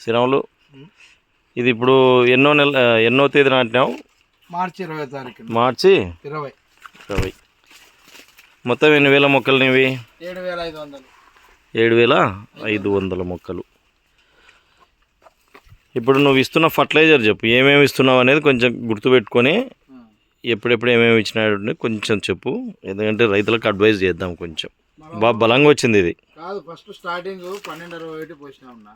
శ్రీరాములు ఇది ఇప్పుడు ఎన్నో నెల ఎన్నో తేదీ నాటినావు మార్చి ఇరవై తారీఖు మార్చి? ఇరవై. ఇరవై. మొత్తం ఎన్ని వేల మొక్కలు ఇవి ఏడు వేల ఐదు వందలు. ఏడు వేల ఐదు వందల మొక్కలు. ఇప్పుడు నువ్వు ఇస్తున్న ఫర్టిలైజర్ చెప్పు ఏమేమి ఇస్తున్నావు అనేది కొంచెం గుర్తుపెట్టుకొని ఎప్పుడెప్పుడు ఏమేమి ఇచ్చినాడు కొంచెం చెప్పు. ఎందుకంటే రైతులకు అడ్వైజ్ చేద్దాం కొంచెం. బాగా బలంగా వచ్చింది ఇది. కాదు ఫస్ట్ స్టార్టింగ్ పన్నెండు అరవై ఒకటి పోసినా ఉన్నా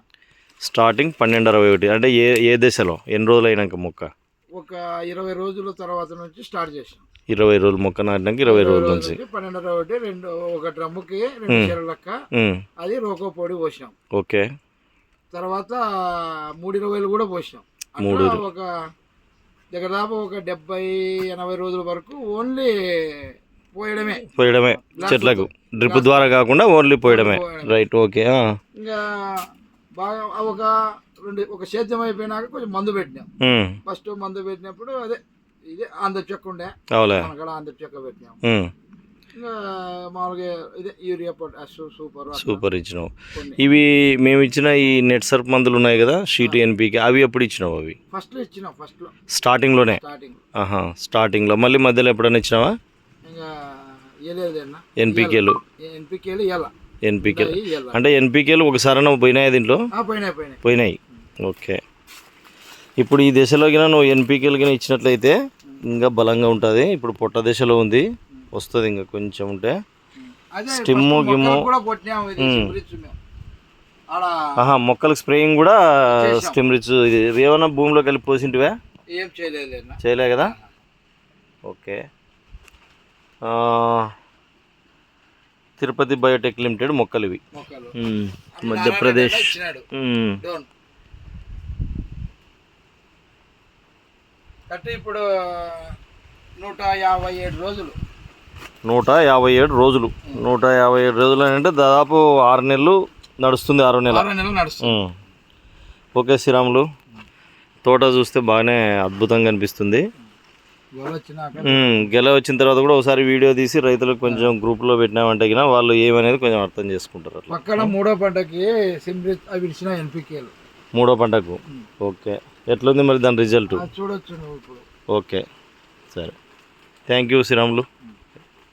స్టార్టింగ్ పన్నెండు అరవై ఒకటి అంటే ఏ ఏ దశలో? ఎన్ని రోజులు అయినాక మొక్క? ఒక ఇరవై రోజుల తర్వాత నుంచి స్టార్ట్ చేసాం ఇరవై రోజులు మొక్క నాటినాక ఇరవై రోజుల నుంచి. పన్నెండు అరవై ఒకటి రెండు ఒక డ్రమ్ముకి రెండు అది రోకో పొడి పోసినాం ఓకే. తర్వాత మూడు ఇరవైలు కూడా పోసినాం మూడు ఒక దగ్గర దాపు ఒక డెబ్బై ఎనభై రోజుల వరకు ఓన్లీ పోయడమే. పోయడమే. చెట్లకు. డ్రిప్ ద్వారా కాకుండా ఓన్లీ పోయడమే. Right okay. ఇంకా బాగా ఒక రెండు ఒక సేద్యం అయిపోయినాక కొంచెం మందు పెట్టినాం. ఫస్ట్ మందు పెట్టినప్పుడు అదే ఇదే ఆంధ్ర చెక్క ఉండే. మనకాడ ఆంధ్ర చెక్క పెట్టినాం. మామూలుగా ఇదే యూరియా సూపర్ సూపర్ ఇచ్చినావు. ఇవి మేము ఇచ్చిన ఈ నెట్ సర్ప్ మందులు ఉన్నాయి కదా షీట్ ఎన్పీకి. అవి ఎప్పుడు ఇచ్చినావు అవి? ఫస్ట్ ఇచ్చినాం ఫస్ట్లో స్టార్టింగ్. ఆహా స్టార్టింగ్లో. మళ్ళీ మధ్యలో ఎప్పుడైనా ఇచ్చినావా? ఎన్పీకేలు. ఎన్పికేలు ఇవ్వాల ఎన్పీకేలు ఇవ్వాల అంటే ఎన్పీకేలు ఒకసారి పోయినాయి దీంట్లో? పోయినాయి ఓకే. ఇప్పుడు ఈ దశలో గిన నువ్వు ఎన్పీకేలు గిన ఇచ్చినట్లయితే ఇంకా బలంగా ఉంటుంది. ఇప్పుడు పొట్ట దశలో ఉంది. వస్తుంది ఇంకా కొంచెం ఉంటే. స్టిమ్ము, గిమ్ము. ఆహా మొక్కలకు స్ప్రేయింగ్ కూడా స్టిమ్ రిచ్ ఇది. ఏమన్నా భూమిలో కలిపి పోసింటివా? చేయలే కదా? ఓకే. తిరుపతి బయోటెక్ లిమిటెడ్ మొక్కలు. ఇవి మధ్యప్రదేశ్. కట్టి ఇప్పుడు నూట యాభై ఏడు రోజులు. నూట యాభై ఏడు రోజులు. నూట యాభై ఏడు రోజులు అంటే దాదాపు ఆరు నెలలు నడుస్తుంది ఆరో నెల. ఓకే శ్రీరాములు. తోట చూస్తే బాగానే అద్భుతంగా అనిపిస్తుంది. గెల వచ్చిన తర్వాత కూడా ఒకసారి వీడియో తీసి రైతులకు కొంచెం గ్రూప్లో పెట్టినామంటే గిన వాళ్ళు ఏమనేది కొంచెం అర్థం చేసుకుంటారు అట్లా. పక్కన మూడో పంటకి సిమ్రిచ్ అవి ఇచ్చిన ఎన్పికేలు. మూడో పంటకు? ఓకే. ఎట్లుంది మరి దాని రిజల్ట్? చూడొచ్చు ఓకే. సరే. Thank you Sriramulu